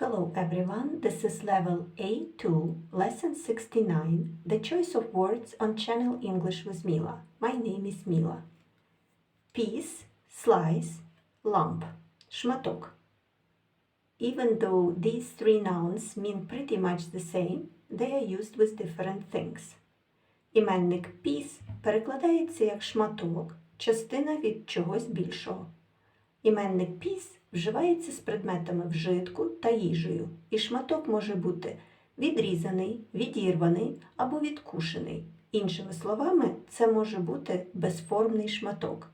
Hello everyone, this is level A2, lesson 69, the choice of words on channel English with Mila. My name is Mila. Piece, slice, lump, шматок. Even though these three nouns mean pretty much the same, they are used with different things. Іменник piece перекладається як шматок, частина від чогось більшого. Іменник піс вживається з предметами вжитку та їжею, і шматок може бути відрізаний, відірваний або відкушений. Іншими словами, це може бути безформний шматок.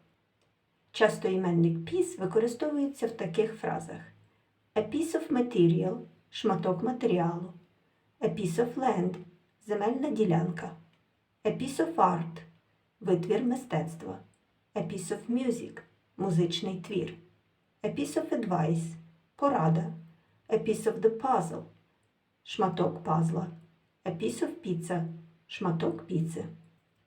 Часто іменник піс використовується в таких фразах: A piece of material шматок матеріалу, A piece of land земельна ділянка, A piece of art витвір мистецтва, A piece of music музичний твір. A piece of advice порада. A piece of the puzzle шматок пазла. A piece of pizza шматок піци.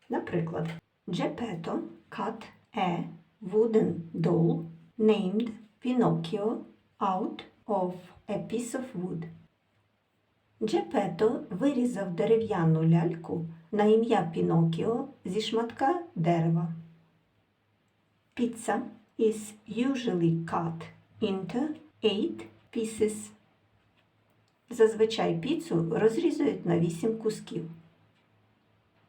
Наприклад, Geppetto cut a wooden doll named Pinocchio out of a piece of wood. Джепето вирізав дерев'яну ляльку на ім'я Пінокіо зі шматка дерева. Pizza is usually cut into eight pieces. Зазвичай піцу розрізують на вісім кусків.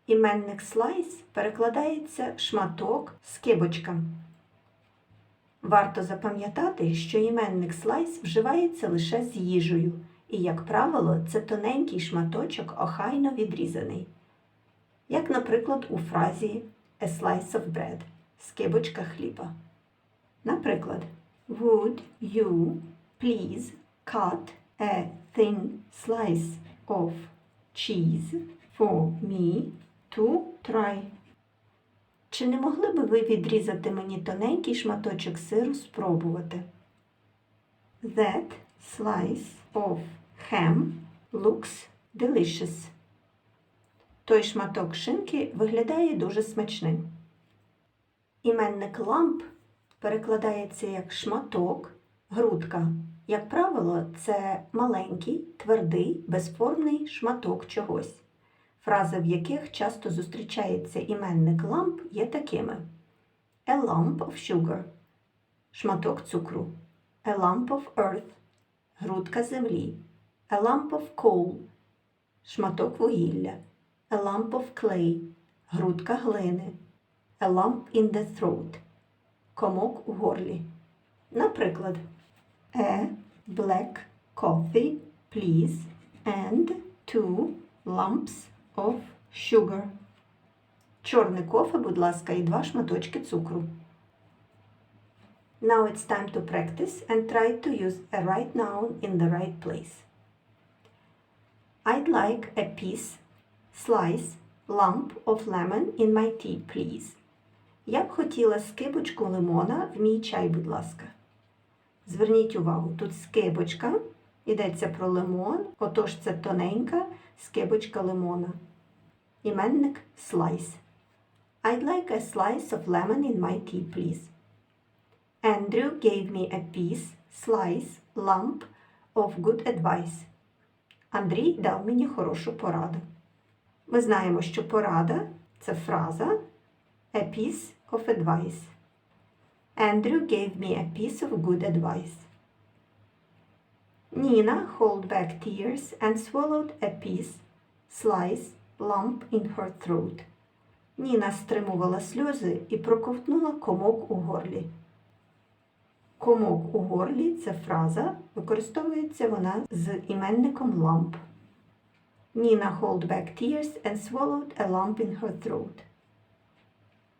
Іменник slice перекладається шматок з кибочка. Варто запам'ятати, що іменник slice вживається лише з їжею, і, як правило, це тоненький шматочок охайно відрізаний. Як, наприклад, у фразі a slice of bread скибочка хліба. Наприклад, Would you please cut a thin slice of cheese for me to try? Чи не могли би ви відрізати мені тоненький шматочок сиру спробувати? That slice of ham looks delicious. Той шматок шинки виглядає дуже смачним. Іменник ламп перекладається як шматок, грудка. Як правило, це маленький, твердий, безформний шматок чогось. Фрази, в яких часто зустрічається іменник ламп, є такими: A lump of sugar шматок цукру, A lump of earth грудка землі, A lump of coal шматок вугілля, A lump of clay грудка глини. A lump in the throat. Комок у горлі. Наприклад, A black coffee, please, and two lumps of sugar. Чорне кофе, будь ласка, і два шматочки цукру. Now it's time to practice and try to use a right noun in the right place. I'd like a piece, slice, lump of lemon in my tea, please. Я б хотіла скибочку лимона в мій чай, будь ласка. Зверніть увагу, тут скибочка, йдеться про лимон, отож це тоненька скибочка лимона. Іменник slice. I'd like a slice of lemon in my tea, please. Andrew gave me a piece, slice, lump of good advice. Андрій дав мені хорошу пораду. Ми знаємо, що порада це фраза a piece of advice. Andrew gave me a piece of good advice. Nina held back tears and swallowed a piece, slice, lump in her throat. Ніна стримувала сльози і проковтнула комок у горлі. Комок у горлі це фраза, використовується вона з іменником lump. Nina held back tears and swallowed a lump in her throat.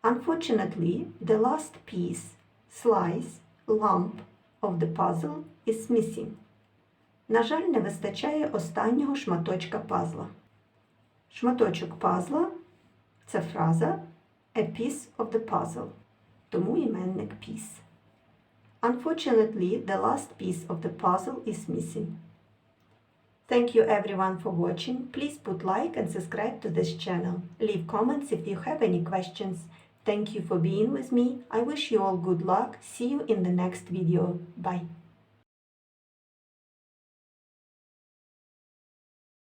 Unfortunately, the last piece, slice, lump of the puzzle is missing. На жаль, не вистачає останнього шматочка пазла. Шматочок пазла це фраза a piece of the puzzle, тому іменник piece. Unfortunately, the last piece of the puzzle is missing. Thank you everyone for watching. Please put like and subscribe to this channel. Leave comments if you have any questions. Thank you for being with me. I wish you all good luck. See you in the next video. Bye.